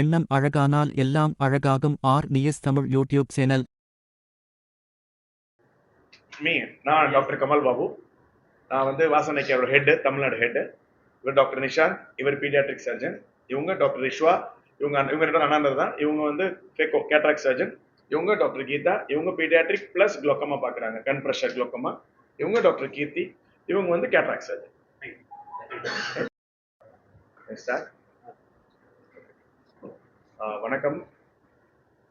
எண்ணம் அழகானால் எல்லாம் அழகாகும். R. News Tamil YouTube channel. Me நான் டாக்டர் கமல் பாபு. நான் வந்து வாசனைக்கோட ஹெட்டு தமிழ்நாடு ஹெட்டு இவர் டாக்டர் நிஷாந்த் இவர் பீடியாட்ரிக் சர்ஜன் இவங்க டாக்டர் ரிஷ்வா இவங்க இவங்க ரெண்டு அண்ணாந்தர் தான். இவங்க வந்து ஃபேக்கோ கேட்ராக் சர்ஜன் இவங்க டாக்டர் கீதா இவங்க பீடியாட்ரிக் ப்ளஸ் குளோக்கமா பார்க்குறாங்க கண் ப்ரெஷர் குளோக்கமா இவங்க டாக்டர் கீர்த்தி இவங்க வந்து கேட்ராக் சர்ஜன் சார் வணக்கம்.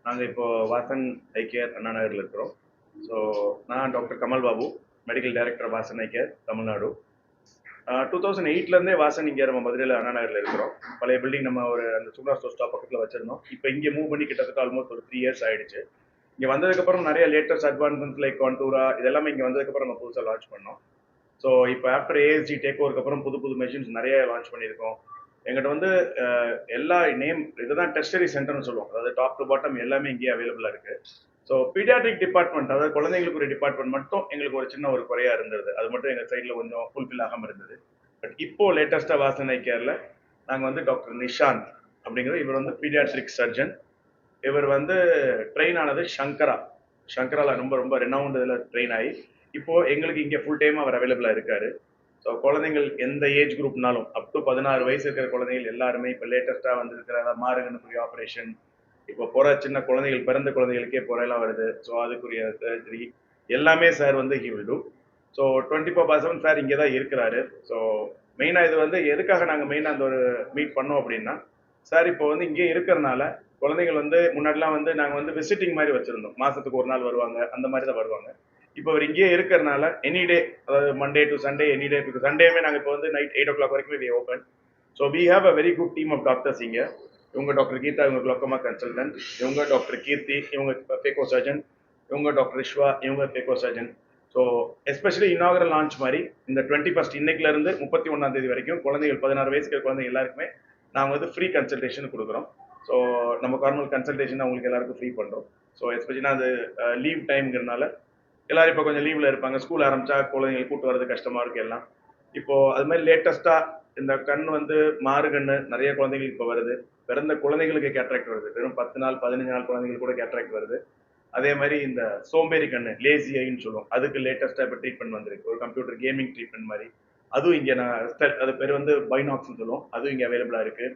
நாங்கள் இப்போது வாசன் ஐகேர் அண்ணா நகரில் இருக்கிறோம். ஸோ நான் doctor Kamal Babu medical director Vasan eye care Tamil Nadu. Two thousand எயிட்லேருந்தே Vasan இங்கே நம்ம மதுரையில் அண்ணா நகரில் இருக்கிறோம். பழைய பில்டிங் நம்ம ஒரு அந்த சூப்பர் ஸ்டோர் ஸ்டாப் பக்கத்தில் வச்சிருந்தோம். இப்போ இங்கே மூவ் பண்ணி கிட்டத்தட்ட ஆல்மோஸ்ட் ஒரு த்ரீ இயர்ஸ் ஆயிடுச்சு. இங்கே வந்ததுக்கப்புறம் நிறைய லேட்டஸ்ட் அட்வான்ஸ்மெண்ட்ஸ் லைக் கான்டூரா இதெல்லாமே இங்கே வந்ததுக்கப்புறம் நம்ம புதுசாக லான்ச் பண்ணோம். ஸோ இப்போ ஆஃப்டர் ஏஎஸ்ஜி டேக் ஓவருக்கு அப்புறம் புது புது மெஷின்ஸ் நிறைய லான்ச் பண்ணியிருக்கோம். எங்கிட்ட வந்து எல்லா நேம் இதுதான் டெஸ்டரி சென்டர்னு சொல்லுவோம் அதாவது டாப் டு பாட்டம் எல்லாமே இங்கேயே அவைலபிளாக இருக்குது ஸோ பீடியாட்ரிக் டிபார்ட்மெண்ட் அதாவது குழந்தைங்களுக்கு ஒரு டிபார்ட்மெண்ட் மட்டும் எங்களுக்கு ஒரு சின்ன ஒரு குறையாக இருந்தது. அது மட்டும் எங்கள் சைடில் கொஞ்சம் ஃபுல்ஃபில் ஆகாமல் இருந்தது. பட் இப்போ லேட்டஸ்ட்டாக வாசனை கேரில் நாங்கள் வந்து டாக்டர் நிஷாந்த் அப்படிங்கிறது இவர் வந்து பீடியாட்ரிக் சர்ஜன் இவர் வந்து ட்ரெயின் ஆனது சங்கரா. சங்கரால ரொம்ப ரொம்ப ரெனவுண்ட் இதில் ட்ரெயின் ஆகி இப்போது எங்களுக்கு இங்கே ஃபுல் டைம் அவர் அவைலபிளாக இருக்காரு. ஸோ குழந்தைங்கள் எந்த ஏஜ் குரூப்னாலும் அப் டு பதினாறு வயசு இருக்கிற குழந்தைகள் எல்லாருமே இப்போ லேட்டஸ்ட்டாக வந்திருக்கிற மாறுகணுக்குரிய ஆப்ரேஷன் இப்போ போகிற சின்ன குழந்தைகள் பிறந்த குழந்தைகளுக்கே புறையெல்லாம் வருது. ஸோ அதுக்குரிய சர்ஜரி எல்லாமே சார் வந்து he will do so twenty four for seven sir இங்கே தான் இருக்கிறாரு ஸோ மெயினாக இது வந்து எதுக்காக நாங்கள் மெயினாக அந்த ஒரு மீட் பண்ணோம் அப்படின்னா சார் இப்போ வந்து இங்கே இருக்கிறனால குழந்தைகள் வந்து முன்னாடிலாம் வந்து நாங்கள் வந்து விசிட்டிங் மாதிரி வச்சுருந்தோம். மாதத்துக்கு ஒரு நாள் வருவாங்க அந்த மாதிரி தான் வருவாங்க. இப்போ அவர் இங்கேயே இருக்கிறனால எனி டே அதாவது Monday to Sunday any day because சண்டேமே நாங்கள் இப்போ வந்து நைட் எயிட் ஓ கிளாக் வரைக்கும் we open so we have a very good team of doctors இங்கே. இவங்க டாக்டர் கீதா இவங்க குளோக்கமா கன்சல்டன்ட் இவங்க டாக்டர் கீர்த்தி இவங்க பேக்கோ சர்ஜன் இவங்க டாக்டர் ரிஷ்வா இவங்க phaco surgeon so especially inaugural launch மாதிரி இந்த டுவெண்ட்டி ஃபஸ்ட் இன்னைக்குலேருந்து முப்பத்தி ஒன்றாம் தேதி வரைக்கும் குழந்தைகள் பதினாறு வயசுக்கு குழந்தைங்க எல்லாருக்குமே நாங்கள் வந்து ஃப்ரீ கன்சல்டேஷன் கொடுக்குறோம். ஸோ நம்ம கார்மல் கன்சல்டேஷன் அவங்களுக்கு எல்லாருக்கும் ஃப்ரீ பண்ணுறோம் ஸோ எஸ்பெஷலி அது uh, லீவ் டைம்ங்கிறனால எல்லாரும் இப்போ கொஞ்சம் லீவில் இருப்பாங்க. ஸ்கூல் ஆரம்பிச்சா குழந்தைங்களை கூட்டு வரது கஷ்டமா இருக்கு எல்லாம். இப்போ அது மாதிரி லேட்டஸ்டா இந்த கண் வந்து மாறு கண்ணு நிறைய குழந்தைங்களுக்கு இப்போ வருது. பிறந்த குழந்தைங்களுக்கு கேட்ராக்ட் வருது. வெறும் பத்து நாள் பதினஞ்சு நாள் குழந்தைங்களுக்கு கூட கேட்ராக்ட் வருது. அதே மாதிரி இந்த சோம்பேறி கண்ணு லேசி ஐன்னு சொல்லுவோம். அதுக்கு லேட்டஸ்ட்டாக இப்போ ட்ரீட்மெண்ட் வந்திருக்கு. ஒரு கம்ப்யூட்டர் கேமிங் ட்ரீட்மெண்ட் மாதிரி. அதுவும் இங்கே நான் அது பேர் வந்து பைனாக்ஸ்னு சொல்லுவோம். அதுவும் இங்கே அவைலபிளாக இருக்குது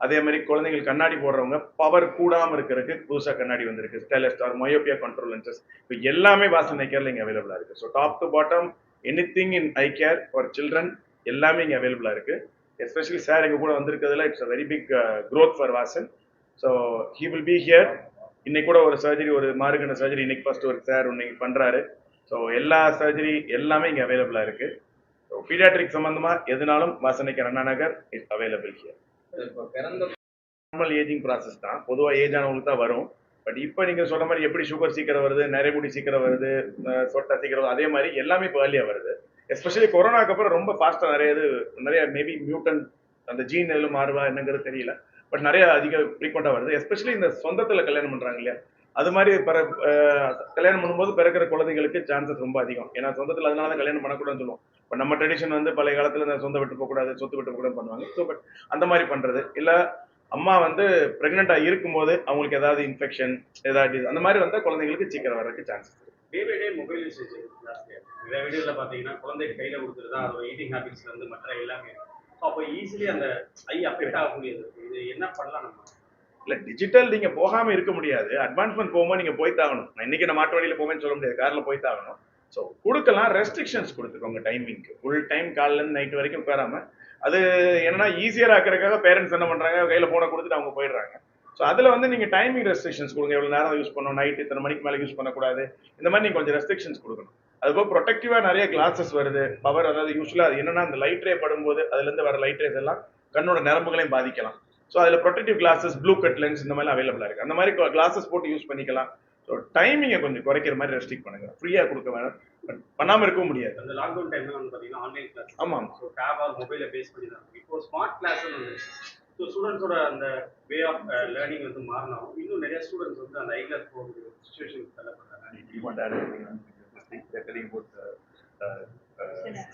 அதே மாதிரி குழந்தைகள் கண்ணாடி போடுறவங்க பவர் கூடாமல் இருக்கிறதுக்கு புதுசாக கண்ணாடி வந்திருக்கு. Stellest or myopia control lenses இப்போ எல்லாமே வாசன் ஐ கேர்ல இங்கே அவைலபிளாக இருக்குது so top to bottom anything in eye care for children எல்லாமே இங்கே அவைலபிளாக இருக்குது எஸ்பெஷலி சார் எங்கள் கூட வந்திருக்கிறதுல it's a very big growth for Vasan. So he will be here இன்னைக்கு கூட ஒரு சர்ஜரி ஒரு மாறுகண்ட சர்ஜரி இன்னைக்கு ஃபர்ஸ்ட் ஒரு சார் இன்னைக்கு பண்ணுறாரு ஸோ எல்லா சர்ஜரி எல்லாமே இங்கே அவைலபிளாக இருக்குது ஸோ பீடியாட்ரிக் சம்மந்தமாக எதுனாலும் வாசனைக்கு Anna Nagar is available here இப்போ பிறந்த நார்மல் ஏஜிங் ப்ராசஸ் தான். பொதுவாக ஏஜ் ஆனவங்களுக்கு தான் வரும். பட் இப்போ நீங்க சொன்ன மாதிரி எப்படி சுகர் சீக்கிரம் வருது நரைமுடி சீக்கிரம் வருது அஹ் சொட்டை சீக்கிரம் வருது அதே மாதிரி எல்லாமே இப்போ ஏர்லியாக வருது. எஸ்பெஷலி கொரோனாக்கு அப்புறம் ரொம்ப ஃபாஸ்ட்டாக நிறைய இது நிறைய மேபி மியூட்டன் அந்த ஜீன் எதுவும் மாறுவா என்னங்கிறது தெரியல. பட் நிறைய அதிக ஃப்ரீக்வெண்ட்டாக வருது. எஸ்பெஷலி இந்த சொந்தத்தில் கல்யாணம் பண்ணுறாங்க இல்லையா? அது மாதிரி பிற கல்யாணம் பண்ணும்போது பிறக்கிற குழந்தைங்களுக்கு சான்சஸ் ரொம்ப அதிகம். ஏன்னா சொந்தத்தில் அதனால தான் கல்யாணம் பண்ணக்கூடாதுன்னு சொல்லுவோம். இப்போ நம்ம ட்ரெடிஷன் வந்து பழைய காலத்தில் இந்த சொந்த விட்டு போகக்கூடாது சொத்து விட்டு போகக்கூடாது பண்ணுவாங்க. ஸோ பட் அந்த மாதிரி பண்ணுறது இல்லை அம்மா வந்து ப்ரெக்னெண்ட்டாக இருக்கும்போது அவங்களுக்கு ஏதாவது இன்ஃபெக்ஷன் ஏதாவது அந்த மாதிரி வந்தால் குழந்தைங்களுக்கு சீக்கிரம் வர்றதுக்கு chances day by day mobile usage ஜாஸ்தியாக நிறைய வீடியோல பார்த்தீங்கன்னா குழந்தை கையில் கொடுத்துருதா அதோட ஈட்டிங் ஹேபிட்ஸ்ல இருந்து மற்ற எல்லாமே ஸோ அப்போ ஈஸிலி அந்த ஐ அஃபெக்ட் ஆகக்கூடியது இது என்ன பண்ணலாம் நம்ம? இல்லை டிஜிட்டல் நீங்கள் போகாமல் இருக்க முடியாது. அட்வான்ஸ்மெண்ட் போகும்போது நீங்கள் போய் தாகணும் நான் இன்னைக்கு நான் மாட்டு வழியில் போவேன்னு சொல்ல முடியாது. காரில் போய் தாகணும் ஸோ கொடுக்கலாம் ரெஸ்ட்ரிக்ஷன்ஸ் கொடுத்துக்கோங்க டைமிங்க்கு ஃபுல் டைம் காலிலேருந்து நைட் வரைக்கும் உட்காராம அது என்னன்னா ஈஸியாக ஆக்கிறதுக்காக பேரண்ட்ஸ் என்ன பண்ணுறாங்க கையில் ஃபோனை கொடுத்துட்டு அவங்க போயிடுறாங்க. ஸோ அதில் வந்து நீங்கள் டைமிங் ரெஸ்ட்ரிக்ஷன்ஸ் கொடுங்க. எவ்வளோ நேரம் யூஸ் பண்ணணும் நைட் இத்தனை மணிக்கு மேலே யூஸ் பண்ணக்கூடாது. இந்த மாதிரி நீங்கள் கொஞ்சம் ரெஸ்ட்ரிக்ஷன்ஸ் கொடுக்கணும். அதுபோக ப்ரொடெக்டிவாக நிறைய கிளாஸஸ் வருது. பவர் அதாவது யூஸ்வலாக அது என்னன்னா அந்த லைட் ரே படும்போது அதுலேருந்து வர லைட் ரேஸ் எல்லாம் கண்ணோட நரம்புகளையும் பாதிக்கலாம். ஸோ அதில் protective glasses blue cut lens இந்த மாதிரிலாம் அவைலபிளாக இருக்குது அந்த மாதிரி கிளாஸஸ் போட்டு யூஸ் பண்ணிக்கலாம். ஸோ டைமிங்கை கொஞ்சம் குறைக்கிற மாதிரி ரெஸ்ட்ரிக்ட் பண்ணுங்க. ஃப்ரீயாக கொடுக்க வேணாம். பட் பண்ணாமல் இருக்கவும் முடியாது. அந்த லாக்டவுன் டைம்ல வந்து பார்த்தீங்கன்னா ஆன்லைன் கிளாஸ் ஆமாம். ஸோ டேப் ஆர் மொபைலை பேஸ் பண்ணி தான் இருக்கு. இப்போ ஸ்மார்ட் கிளாஸ் வந்து ஸோ ஸ்டூடெண்ட்ஸோட அந்த வே ஆஃப் லேர்னிங் வந்து மாறினாலும் இன்னும் நிறைய ஸ்டூடெண்ட்ஸ் வந்து அந்த ஐ கிளாஸ் போகக்கூடிய சுச்சுவேஷன் தள்ளப்படுறாங்க. Uh, uh, uh,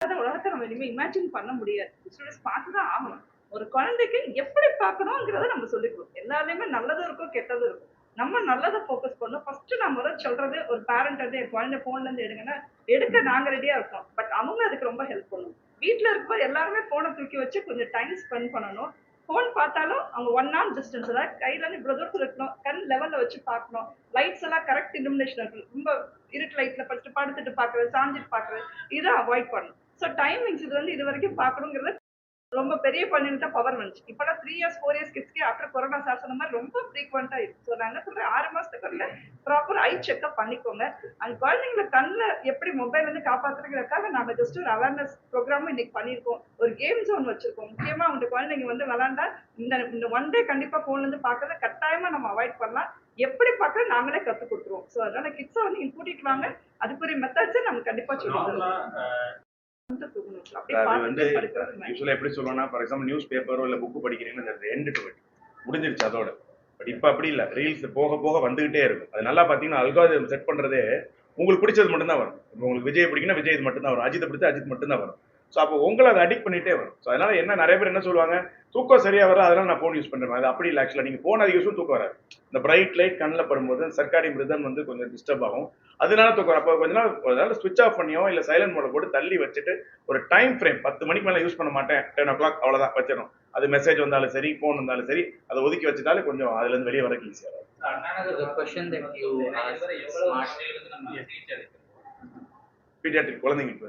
அதான் உலகத்தை நம்ம இனிமே இமேஜின் பண்ண முடியாது. ஸ்டூடெண்ட்ஸ் பார்த்து தான் ஆகணும். ஒரு குழந்தைக்கு எப்படி பார்க்கணுங்கிறத நம்ம சொல்லிக்கிறோம் எல்லாருமே நல்லதும் இருக்கும் கெட்டதும் இருக்கும். நம்ம நல்லதை ஃபோக்கஸ் பண்ணணும். ஃபர்ஸ்ட் நான் முதல் சொல்றது ஒரு பேரண்ட் வந்து என் குழந்தை போன்ல இருந்து எடுங்கன்னா எடுக்க நாங்க ரெடியா இருக்கோம். பட் அவங்க அதுக்கு ரொம்ப ஹெல்ப் பண்ணணும் வீட்டில் இருக்கும்போது எல்லாருமே போனை தூக்கி வச்சு கொஞ்சம் டைம் ஸ்பெண்ட் பண்ணணும். ஃபோன் பார்த்தாலும் அவங்க ஒன் ஆர் டிஸ்டன்ஸ் அதாவது கையில இருந்து இவ்வளவு தூரத்தில் இருக்கணும். கண் லெவல்ல வச்சு பார்க்கணும். லைட்ஸ் எல்லாம் கரெக்ட் இலுமினேஷன் இருக்கணும். ரொம்ப இருட்டு லைட்ல படுத்து படுத்துட்டு பார்க்கறது சாஞ்சிட்டு பார்க்கறது இதை அவாய்ட் பண்ணணும். ஸோ டைமிங்ஸ் இது வந்து இது வரைக்கும் பார்க்கணுங்கிறது ரொம்ப பெரிய குழந்தைங்க பவர் வந்துச்சு. இப்போலாம் த்ரீ இயர்ஸ் ஃபோர் இயர்ஸ் கிட்ஸ்க்கு ஆஃப்டர் கொரோனா சார் சொன்ன மாதிரி ரொம்ப ஃப்ரீக்வெண்ட்டாக இருக்கு. ஸோ நான் என்ன சொல்றேன்? ஆறு மாசத்துக்கு வந்து ப்ராப்பர் ஐ செக்அப் பண்ணிக்கோங்க. அந்த குழந்தைங்களை கண்ணில் எப்படி மொபைல் வந்து காப்பாத்துறதுக்காக நாம ஜஸ்ட் ஒரு அவேர்னஸ் ப்ரோக்ராமும் இன்னைக்கு பண்ணியிருக்கோம். ஒரு கேம் ஜோன் வச்சிருக்கோம். முக்கியமா அவங்க குழந்தைங்க வந்து விளாண்டா இந்த இந்த ஒன் டே கண்டிப்பா போன்ல இருந்து பார்க்கறத கட்டாயமா நம்ம அவாய்ட் பண்ணலாம். எப்படி பார்க்க நாங்களே கத்து கொடுத்துருவோம். ஸோ அதனால கிட்ஸை வந்து நீங்க கூட்டிட்டு வாங்க. அதுக்குரிய மெத்தட்ஸை நம்ம கண்டிப்பா சொல்லுவோம் அது வந்து யூஸ்வலாக எப்படி சொல்லுவோம்னா ஃபார் எக்ஸாம்பிள் நியூஸ் பேப்பரோ இல்லை புக்கு படிக்கிறீங்கன்னா இந்த எண்டு டு முடிஞ்சிருச்சு அதோட. பட் இப்போ அப்படி இல்லை. ரீல்ஸ் போக போக வந்துகிட்டே இருக்கும். அது நல்லா பார்த்தீங்கன்னா அல்காரிதம் செட் பண்ணுறதே உங்களுக்கு பிடிச்சது மட்டும்தான் வரும். இப்போ உங்களுக்கு விஜய் பிடிக்குன்னா விஜய் இது மட்டும்தான் வரும். அஜித் பிடிச்சா அஜித் மட்டும்தான் வரும். ஸோ அப்போ உங்களை அதை அடிக்ட் பண்ணிட்டே வரும். ஸோ அதனால என்ன நிறைய பேர் என்ன சொல்லுவாங்க தூக்கம் சரியா வர அதனால நான் ஃபோன் யூஸ் பண்ணுறேன் அது அப்படி இல்லை ஆக்சுவலாக நீங்கள் ஃபோன் அதிக யூஸும் தூக்கம் வராது. இந்த பிரைட் லைட் கண்ணில் படும்போது சர்க்காரி மிருதம் வந்து கொஞ்சம் டிஸ்டர்ப் ஆகும். அதனால தூக்கம். அப்போ கொஞ்ச நாள் அதனால ஸ்விட்ச் ஆஃப் பண்ணியோ இல்லை சைலண்ட் மோட போட்டு தள்ளி வச்சுட்டு ஒரு டைம் ஃப்ரேம் பத்து மணிக்கு மேலே யூஸ் பண்ண மாட்டேன். டென் ஓ கிளாக் அவ்வளோதான் வச்சிடும் அது மெசேஜ் வந்தாலும் சரி ஃபோன் வந்தாலும் சரி அதை ஒதுக்கி வச்சுட்டாலே கொஞ்சம் அதுலேருந்து வெளியே வரக்கு ஈஸியாக இருக்கும். பீடியாட்ரிக் குழந்தைங்களுக்கு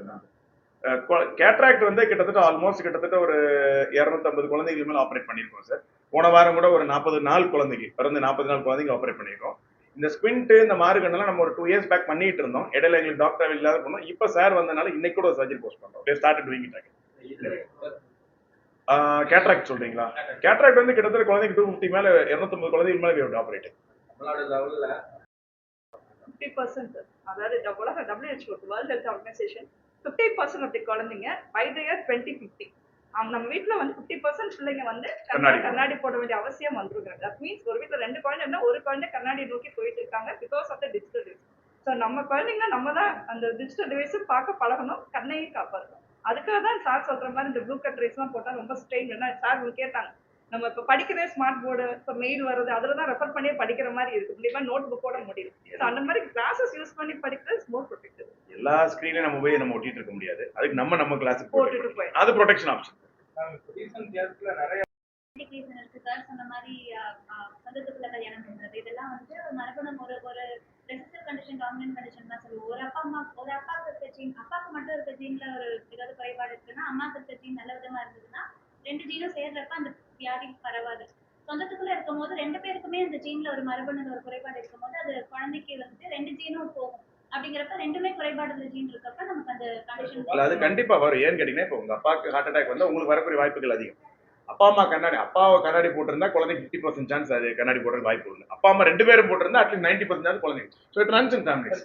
கேட்ராக்ட் வந்து கிட்டத்தட்ட ஆல்மோஸ்ட் கிட்டத்தட்ட ஒரு இரநூத்தம்பது குழந்தைகள் மேலே ஆப்ரேட் பண்ணியிருக்கோம் சார் போன வாரம் கூட ஒரு நாற்பது நாள் குழந்தைக்கு பிறந்த நாற்பது நாள் குழந்தைங்க ஆப்ரேட் பண்ணியிருக்கோம். இந்த ஸ்குவிண்ட் இந்த மாறுகண்ணெல்லாம் நம்ம ஒரு டூ இயர்ஸ் பேக் பண்ணிட்டு இருந்தோம். இடையில எங்களுக்கு டாக்டர் இல்லாத பண்ணோம் இப்போ சார் வந்தனால இன்னைக்கு கூட ஒரு சர்ஜரி போஸ்ட் பண்ணுறோம் ஸ்டார்ட் டூயிங் இட் கேட்ராக்ட் சொல்றீங்களா? கேட்ராக்ட் வந்து கிட்டத்தட்ட குழந்தைக்கு டூ ஃபிஃப்டி மேலே இரநூத்தம்பது குழந்தைக்கு மேலே ஆப்ரேட் ஃபிஃப்டி பர்சன்ட் அதாவது உலக WHO world health organisation fifty percent of the குழந்தைங்க by the year twenty fifty அவங்க நம்ம வீட்டில் வந்து ஃபிஃப்டி பர்சன்ட் பிள்ளைங்க வந்து கண்ணாடி. கண்ணாடி போட வேண்டிய அவசியம் வந்துருங்க தட் மீன்ஸ் ஒரு வீட்டில் ரெண்டு குழந்தைன்னா ஒரு குழந்தை கண்ணாடி நோக்கி போயிட்டு இருக்காங்க because of the digital device so நம்ம குழந்தைங்க நம்ம தான் அந்த டிஜிட்டல் டிவைஸும் பார்க்க பழகணும் கண்ணையும் காப்பாற்றணும் அதுக்காக தான் சார் சொல்ற மாதிரி இந்த ப்ளூ கட் ரைஸ்லாம் போட்டால் ரொம்ப ஸ்ட்ரெயின் ஏன்னா சார் உங்களுக்கு கேட்டாங்க. நம்ம இப்போ படிக்கிறதே ஸ்மார்ட் போர்டு இப்போ மெயில் வருது அதில் தான் ரெஃபர் பண்ணியே படிக்கிற மாதிரி இருக்கு. முடியுமா நோட் புக்கோட முடியும் So, அந்த மாதிரி கிளாஸஸ் யூஸ் பண்ணி படிக்கிறது மோர் ப்ரொடெக்டிவ் எல்லா ஸ்க்ரீனையும் நம்ம போய் நம்ம ஒட்டிட்டு இருக்க முடியாது. அதுக்கு நம்ம நம்ம கிளாஸுக்கு போட்டுட்டு போய் அது ப்ரொடெக்ஷன் ஆப்ஷன் எஜுகேஷன் இருக்கு. சார் சொன்ன மாதிரி சொந்தத்துக்குள்ள கல்யாணம் பண்றது. இதெல்லாம் வந்து ஒரு மரபணு ஒரு ஒரு ரெசிஸ்டர் கண்டிஷன் டாமினன்ட் கண்டிஷன் தான் சொல்லுவோம். ஒரு அப்பா அம்மா ஒரு அப்பாவுக்கு இருக்க ஜீன் அப்பாவுக்கு மட்டும் இருக்க ஜீன்ல ஒரு ஏதாவது குறைபாடு இருக்குன்னா அம்மாவுக்கு இருக்க ஜீன் நல்ல விதமா இருந்ததுன்னா ரெண்டு ஜீனும் சேர்றப்ப அந்த வியாதி பரவாது. சொந்தத்துக்குள்ள இருக்கும் போது ரெண்டு பேருக்குமே அந்த ஜீன்ல ஒரு மரபணுல ஒரு குறைபாடு இருக்கும் போது அது குழந்தைக்கு வந்து ரெண்டு ஜீனும் போகும். அப்படிங்கிறப்ப ரெண்டுமே குறைபாடு உள்ள ஜீன் இருக்கப்ப நமக்கு அந்த கண்டிஷன் அது கண்டிப்பா வரும். ஏன்னு கேட்டீங்கன்னா இப்போ உங்க அப்பாவுக்கு ஹார்ட் அட்டாக் வந்து உங்களுக்கு வரக்கூடிய வாய்ப்புகள் அதிகம். அப்பா அம்மா கண்ணாடி அப்பாவை கண்ணாடி போட்டிருந்தா குழந்தைக்கு ஃபிஃப்டி பர்சன்ட் சான்ஸ் அது கண்ணாடி போடுறது வாய்ப்பு உண்டு. அப்பா அம்மா ரெண்டு பேரும் போட்டிருந்தா at least ninety percent chance குழந்தைங்க so it runs in families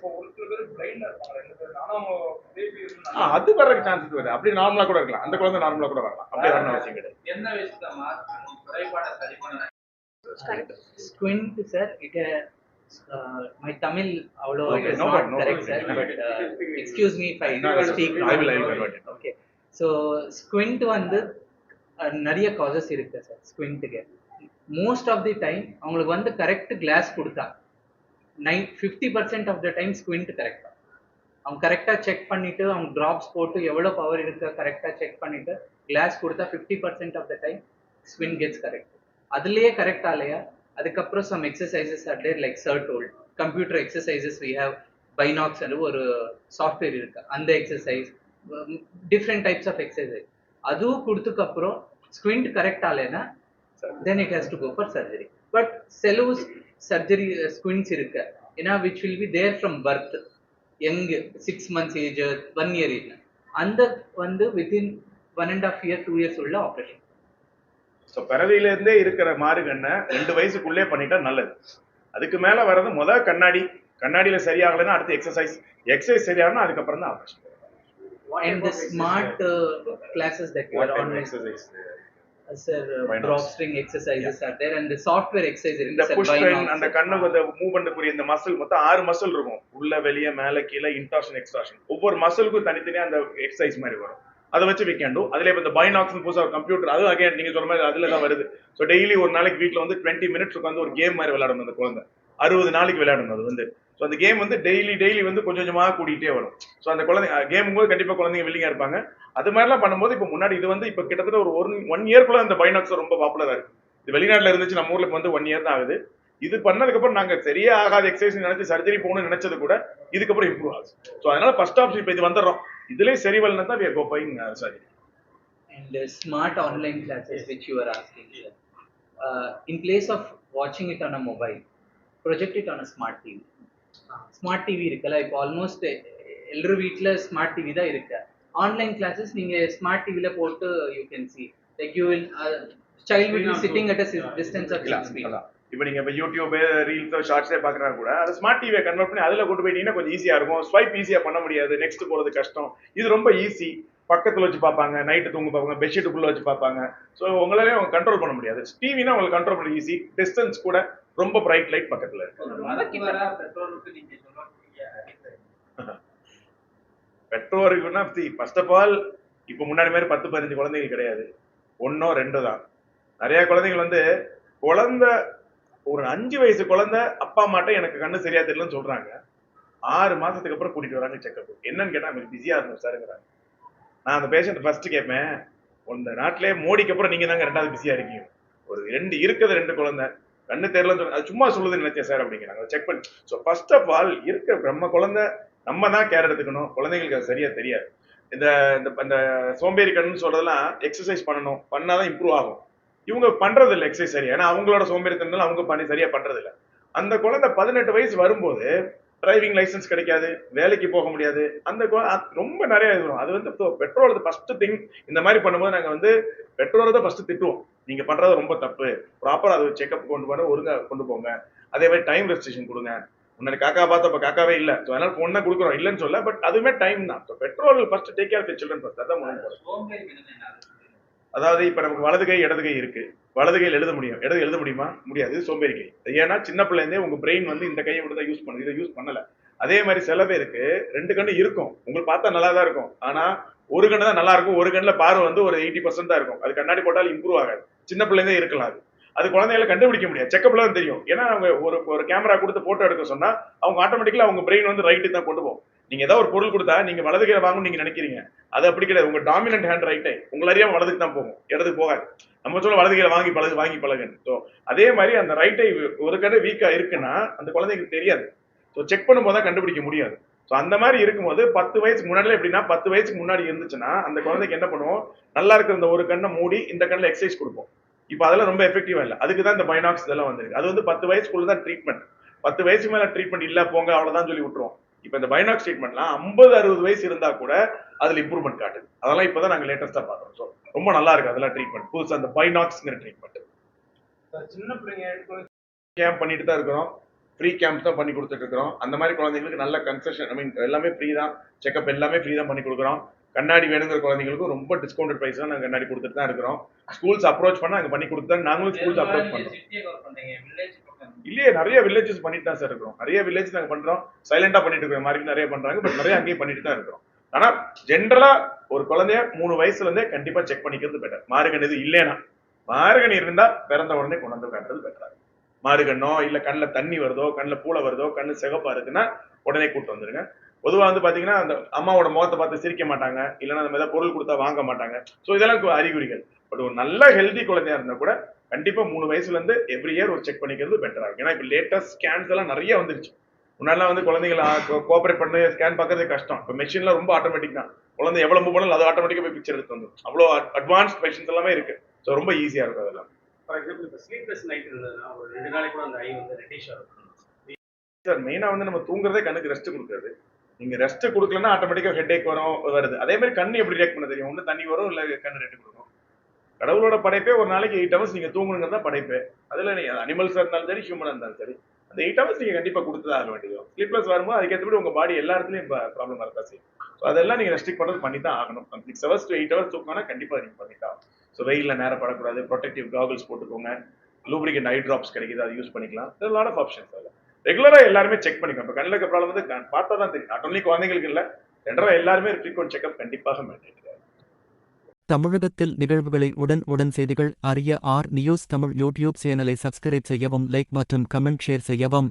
அது வர்றதுக்கு சான்சஸ் வருது. அப்படி நார்மலா கூட இருக்கலாம். அந்த குழந்தை நார்மலா கூட வரலாம். அப்படி வரணும் அவசியம் கிடையாது. குறைபாடை சரி I will- I wrong. will convert it. Okay, so squint வந்து நிறைய காசஸ் இருக்கு சார் ஸ்குவிண்ட்டுக்கு மோஸ்ட் ஆஃப் தி டைம் அவங்களுக்கு வந்து கரெக்ட் கிளாஸ் கொடுத்தா nine fifty percent of the time squint கரெக்டாக அவங்க கரெக்டாக செக் பண்ணிவிட்டு அவங்க ட்ராப்ஸ் போட்டு எவ்வளோ பவர் இருக்கா கரெக்டாக செக் பண்ணிவிட்டு கிளாஸ் கொடுத்தா fifty percent of the time squint gets correct அதுலேயே கரெக்ட் இல்லையா? அதுக்கப்புறம் some exercises are there like old computer exercises we have Binocs ஒரு சாஃப்ட்வேர் இருக்கு. அந்த exercise different types of exercise அதுவும் கொடுத்துக்கப்புறம் squint correct ஆலைன்னா then it has to go for surgery but செலவு surgery squints இருக்கு. ஏன்னா which will be there from birth young six months age one year age அந்த வந்து within one and half year two years உள்ள operation so பிறவியில இருந்தே இருக்கிற மாறுகண்ணை ரெண்டு வயசுக்குள்ளே பண்ணிட்டா நல்லது. அதுக்கு மேல வர்றது முத கண்ணாடி. கண்ணாடியில சரியாகலைன்னா அடுத்து எக்ஸசைஸ் எக்ஸசைஸ் சரியாகனா அதுக்கப்புறம் தான் operation and the smart uh, classes that you are on exercise uh, sir uh, drop string exercises are there and the software exercise இந்த புஷ் binocs. அந்த அந்த மூவ் பண்ணக்கூடிய இந்த மசில் மொத்தம் ஆறு மசில் இருக்கும். உள்ள வெளியே மேல கீழே இன்டாஷன் எக்ஸ்டாஷன் ஒவ்வொரு மசிலுக்கும் தனித்தனியா அந்த எக்ஸசைஸ் மாதிரி வரும். அதை வச்சு do. அதுல இப்போ இந்த பைனாக்ஸ் புதுசாக ஒரு கம்ப்யூட்டர் அது அகைன் நீங்க சொல்ற மாதிரி அதுல தான் வருது. ஸோ டெய்லி ஒரு நாளைக்கு வீட்டில் வந்து டுவெண்ட்டி மினிட்ஸ் உட்காந்து ஒரு கேம் மாதிரி விளையாடணும் அந்த குழந்தை. அறுபது நாளைக்கு விளையாடணும் அது வந்து. ஸோ அந்த கேம் வந்து டெய்லி டெய்லி வந்து கொஞ்சம் கொஞ்சமாக கூட்டிகிட்டே வரும். ஸோ அந்த குழந்தை கேம் போது கண்டிப்பாக குழந்தைங்க வில்லிங்காக இருப்பாங்க. அது மாதிரிலாம் பண்ணும்போது இப்போ முன்னாடி இது வந்து இப்போ கிட்டத்தட்ட ஒரு ஒன் ஒன் இயர்க்குள்ள அந்த பைனாக்ஸ் ரொம்ப பாப்புலராக இருக்கு. இது வெளிநாட்டில் இருந்துச்சு நம்ம ஊரில் வந்து ஒன் இயர் தான் ஆகுது. இது பண்ணதுக்கப்புறம் நாங்கள் சரியா ஆகாத எக்ஸசைஸ் நினைச்சு சர்ஜரி போகணும்னு நினைச்சது கூட இதுக்கப்புறம் இம்ப்ரூவ் ஆகுது. ஸோ அதனால ஃபர்ஸ்ட் ஆப்ஷன் இப்போ இது வந்துடுறோம். இதுலயே சரி வரலன்னா தான் we are sorry and surgery And uh, smart online classes, which you were asking, sir. Uh, in place of watching it on a mobile, project it on a smart TV. Smart TV இருக்குல்ல? இப்போ almost எல்லாரும் வீட்டில் smart TV தான் இருக்கு. Online classes நீங்க smart டிவில போட்டு you can see like you will child will sitting at a distance of அதான். இப்போ நீங்க இப்போ யூடியூப் ரீல்ஸ் ஷார்ட்ஸே பாக்குறா கூட அது ஸ்மார்ட் டிவியை கன்வெர்ட் பண்ணி அதுல கொண்டு போயிட்டீங்கன்னா கொஞ்சம் ஈஸியா இருக்கும். ஸ்வைப் ஈஸியா பண்ண முடியாது. நெக்ஸ்ட் போறது கஷ்டம். இது ரொம்ப ஈஸி பக்கத்துல வச்சு பார்ப்பாங்க நைட்டு தூங்க பார்ப்பாங்க பெட்ஷீட்டுக்குள்ள வச்சு பார்ப்பாங்க. ஸோ உங்களாலே அவங்க கண்ட்ரோல் பண்ண முடியாது. டிவினா உங்களுக்கு கண்ட்ரோல் பண்ண ஈஸி டிஸ்டன்ஸ் கூட ரொம்ப பிரைட் லைட் பக்கத்துல இருக்கு. பெற்றோருக்குன்னா ஃபர்ஸ்ட் ஆஃப் ஆல் இப்போ முன்னாடி மாதிரி பத்து பதினஞ்சு குழந்தைகள் கிடையாது. ஒன்னோ ரெண்டு தான். நிறைய குழந்தைகள் வந்து குழந்தை ஒரு அஞ்சு வயசு குழந்தை அப்பா அம்மாட்ட எனக்கு கண்ணு சரியா தெரியலன்னு சொல்றாங்க. ஆறு மாசத்துக்கு அப்புறம் கூட்டிட்டு வராங்க செக்அப் என்னன்னு கேட்டா அவங்க பிஸியா இருந்தோம் சாருங்கிறாங்க நான் அந்த பேஷண்ட் ஃபர்ஸ்ட் கேட்பேன் இந்த நாட்டிலே மோடிக்கு அப்புறம் நீங்க தாங்க ரெண்டாவது பிஸியா இருக்கீங்க. ஒரு ரெண்டு இருக்குது ரெண்டு குழந்தை. கண்ணு தெரியலன்னு அது சும்மா சொல்லுது நினைச்சேன் சார் அப்படிங்கிறாங்க. செக் பண்ணி ஸோ ஃபர்ஸ்ட் ஆஃப் ஆல் இருக்க நம்ம குழந்தை நம்ம தான் கேர் எடுத்துக்கணும். குழந்தைங்களுக்கு அது சரியா தெரியாது. இந்த இந்த இந்த சோம்பேறி கண்ணுன்னு சொல்றதெல்லாம் எக்ஸசைஸ் பண்ணணும். பண்ணாதான் இம்ப்ரூவ் ஆகும். இவங்க பண்றது இல்லை எக்ஸசைஸ் சரியா. ஏன்னா அவங்களோட சோம்பேறித்தனால அவங்க பண்ணி சரியா பண்றது இல்லை அந்த குழந்தை பதினெட்டு வயசு வரும்போது டிரைவிங் லைசென்ஸ் கிடைக்காது வேலைக்கு போக முடியாது. அந்த ரொம்ப நிறைய இது வரும். அது வந்து பெட்ரோல் ஃபர்ஸ்ட் திங் இந்த மாதிரி பண்ணும்போது நாங்கள் வந்து பெட்ரோலை தான் ஃபர்ஸ்ட் திட்டுவோம். நீங்க பண்றது ரொம்ப தப்பு. ப்ராப்பரா அது செக்அப் கொண்டு போன ஒழுங்கா கொண்டு போங்க. அதே மாதிரி டைம் ரெஸ்ட்ரிக்ஷன் கொடுங்க. முன்னாடி காக்கா பார்த்து அப்ப காக்காவே இல்ல. ஸோ அதனால பொண்ணை கொடுக்குறோம் இல்லைன்னு சொல்ல பட் அதுவுமே டைம் தான். So petrol first take care children first அதான். அதாவது இப்ப நமக்கு வலது கை இடது கை இருக்கு. வலது கையில் எழுத முடியும். இடது எழுத முடியுமா? முடியாது. சோம்பேறி கை. ஏன்னா சின்ன பிள்ளைந்தே உங்க பிரெயின் வந்து இந்த கையை மட்டும் தான் யூஸ் பண்ணுது இதை யூஸ் பண்ணல. அதே மாதிரி சில பேருக்கு ரெண்டு கண்ணு இருக்கும். உங்களுக்கு பார்த்தா நல்லா தான் இருக்கும். ஆனா ஒரு கண்ணு தான் நல்லா இருக்கும் ஒரு கண்ணில் பார்வை வந்து ஒரு எயிட்டி பர்சன்ட் தான் இருக்கும். அது கண்ணாடி போட்டாலும் இம்ப்ரூவ் ஆகாது. சின்ன பிள்ளைங்க இருக்கலாம் அது. அது குழந்தைகளை கண்டுபிடிக்க முடியாது. செக்கப்ல தான் தெரியும். ஏன்னா அவங்க ஒரு ஒரு கேமரா கொடுத்து போட்டோ எடுக்க சொன்னா அவங்க ஆட்டோமேட்டிக்கலா அவங்க பிரெயின் வந்து ரைட்டு தான் கொண்டு போகும். நீங்க ஏதாவது ஒரு பொருள் கொடுத்தா நீங்க வலது கையில வாங்கணும்னு நீங்க நினைக்கிறீங்க. அது அப்படி கிடையாது. உங்க டாமினன்ட் ஹேண்ட் ரைட்டை உங்களை அறியாம வலதுக்கு தான் போகும். இடத்துக்கு போகாது. நம்ம சொல்ல வலது கையில வாங்கி பழகு வாங்கி பழகுன்னு. ஸோ அதே மாதிரி அந்த ரைட்டை ஒரு கடை வீக்கா இருக்குன்னா அந்த குழந்தைக்கு தெரியாது. ஸோ செக் பண்ணும்போது தான் கண்டுபிடிக்க முடியாது. ஸோ அந்த மாதிரி இருக்கும்போது பத்து வயசுக்கு முன்னாடி எப்படின்னா பத்து வயசுக்கு முன்னாடி இருந்துச்சுன்னா அந்த குழந்தைக்கு என்ன பண்ணுவோம்? நல்லா இருக்கிற இந்த ஒரு கண்ணை மூடி இந்த கண்ணில் எக்ஸசைஸ் கொடுப்போம். இப்போ அதெல்லாம் ரொம்ப எஃபெக்டிவா இல்லை. அதுக்கு தான் இந்த பைனாக்ஸ் இதெல்லாம் வந்திருக்கு. அது வந்து பத்து வயசுக்குள்ள தான் ட்ரீட்மெண்ட் பத்து வயசுக்கு மேல ட்ரீட்மெண்ட் இல்ல போங்க அவ்வளவுதான் சொல்லி விட்டுருவோம். இப்போ இந்த பைனாக்ஸ் ட்ரீட்மெண்ட்லாம் ஐம்பது அறுபது வயசு இருந்தா கூட அதுல இம்ப்ரூவ்மெண்ட் காட்டுது. அதெல்லாம் இப்பதான் நாங்க லேட்டஸ்டா பாக்குறோம் ஸோ ரொம்ப நல்லா இருக்கு அதெல்லாம் ட்ரீட்மெண்ட் புதுசா அந்த பைனாக்ஸ்ங்கிற ட்ரீட்மெண்ட் சின்ன பிள்ளைங்க பண்ணிட்டு தான் இருக்கிறோம். ஃப்ரீ கேம்ப் தான் பண்ணி கொடுத்துட்டு இருக்கிறோம் அந்த மாதிரி குழந்தைங்களுக்கு நல்ல கன்செஷன் ஐ மீன் எல்லாமே ஃப்ரீ தான். செக்அப் எல்லாமே ஃப்ரீ தான் பண்ணி கொடுக்குறோம். கண்ணாடி வேணுங்கிற குழந்தைங்களுக்கும் ரொம்ப டிஸ்கவுண்டட் ப்ரைஸ் தான் நாங்கள் கண்ணாடி கொடுத்துட்டு தான் இருக்கிறோம். ஸ்கூல்ஸ் அப்ரோச் பண்ணா நாங்கள் பண்ணி கொடுத்து தான் நாங்களும் ஸ்கூல்ஸ் அப்ரோச் பக்கம் இல்லையே நிறைய வில்லேஜஸ் பண்ணிட்டு தான் சார் இருக்கிறோம். நிறைய வில்லேஜ் நாங்க பண்றோம். சைலண்டா பண்ணிட்டு இருக்கிற மாதிரி நிறைய பண்றாங்க. பட் நிறைய அங்கேயும் பண்ணிட்டு தான் இருக்கிறோம். ஆனா ஜென்ரலா ஒரு குழந்தைய மூணு வயசுல இருந்தே கண்டிப்பா செக் பண்ணிக்கிறது பெட்டர் மாறுகண் இது இல்லைனா மாறுகண் இருந்தா பிறந்த உடனே கொண்டு வந்து காட்டுறது பெட்டரா மாறுகண்ணோ இல்ல கண்ணில் தண்ணி வருதோ கண்ணில் பூளை வருதோ கண்ணு சிகப்பா இருக்குன்னா உடனே கூட்டு வந்துருங்க. பொதுவா வந்து பாத்தீங்கன்னா அந்த அம்மாவோட முகத்தை பார்த்து சிரிக்க மாட்டாங்க. இல்லைன்னா நம்ம ஏதாவது பொருள் கொடுத்தா வாங்க மாட்டாங்க. ஸோ இதெல்லாம் அறிகுறிகள். பட் ஒரு நல்ல ஹெல்தி குழந்தையா இருந்தா கூட கண்டிப்பா மூணு வயசுல இருந்து எவ்ரி இயர் ஒரு செக் பண்ணிக்கிறது பெட்டரா இருக்கும். ஏன்னா இப்போ லேட்டஸ்ட் ஸ்கேன்ஸ் எல்லாம் நிறைய வந்துருச்சு. முன்னாடிலாம் வந்து குழந்தைங்கள கோஆபரேட் பண்ணி ஸ்கேன் பார்க்கறது கஷ்டம். இப்போ மெஷின்லாம் ரொம்ப ஆட்டோமேட்டிக் தான். குழந்தை எவ்வளவு மூவ் பண்ணாலும் அது ஆட்டோமேட்டிக்கா போய் பிக்சர் எடுத்து வந்துடும் அவ்வளோ அட்வான்ஸ் மெஷின்ஸ் எல்லாமே இருக்கு. ஸோ ரொம்ப ஈஸியா இருக்கும் அதெல்லாம். ஃபார் எக்ஸாம்பிள் இப்போ ஸ்லீப்லெஸ் நைட் இருந்ததுன்னா ஒரு ரெண்டு நாளைக்கு கூட அந்த ஐ வந்து ரெட்டிஷ் இருக்கும். சார் மெயினா வந்து நம்ம தூங்குறதே கண்ணுக்கு ரெஸ்ட் கொடுக்குறது நீங்க ரெஸ்ட் கொடுக்கலன்னா ஆட்டோமேட்டிக்கா ஹெட் வரும் வருது. அதே மாதிரி கண்ணு எப்படி ரியாக்ட் பண்ண தெரியும்? ஒன்று தண்ணி வரும் இல்ல கண்ணு ரெட்டு கொடுக்கும். கடவுளோட படைப்பே ஒரு நாளைக்கு எயிட் ஹவர்ஸ் நீங்க தூங்கணுங்கிறது தான் படைப்பே. அதுல நீங்க அனிமல்ஸா இருந்தாலும் சரி ஹியூமனா இருந்தாலும் சரி அந்த எயிட் ஹவர்ஸ் நீங்க கண்டிப்பா கொடுத்து தான் ஆக வேண்டியது ஸ்லீப்லெஸ் வரும்போது அதுக்கேற்றபடி உங்க பாடி எல்லா இடத்துலயும் ப்ராப்ளம் இருக்கா செய்யும். ஸோ அதெல்லாம் நீங்க ரெஸ்ட்ரிக் பண்றது பண்ணி தான் ஆகணும் six hours to eight hours தூக்கணும்னா கண்டிப்பா நீங்க பண்ணி தான் ஸோ வெயிலில் நேரம் படக்கூடாது. ப்ரொடெக்டிவ் காகுல்ஸ் போட்டுக்கோங்க. லூப்ரிகேட் ஐ ட்ராப்ஸ் கிடைக்குது அதை யூஸ் பண்ணிக்கலாம். லாட் ஆஃப் ஆப்ஷன்ஸ் அதில். ரெகுலரா எல்லாருமே செக் பண்ணிக்கணும் இப்போ கண்ணில் இருக்க ப்ராப்ளம் வந்து பார்த்தா தான் தெரியும். நாட் ஒன்லி குழந்தைங்களுக்கு இல்லை ஜென்ரலாக எல்லாருமே ஃப்ரீக்வெண்ட் செக்அப் கண்டிப்பாக மெயின்டைன் தமிழகத்தில் நிகழ்வுகளை உடன் உடன் செய்திகள் அறிய ஆர் நியூஸ் தமிழ் யூடியூப் சேனலை சப்ஸ்கிரைப் செய்யவும் லைக் மற்றும் கமெண்ட் ஷேர் செய்யவும்.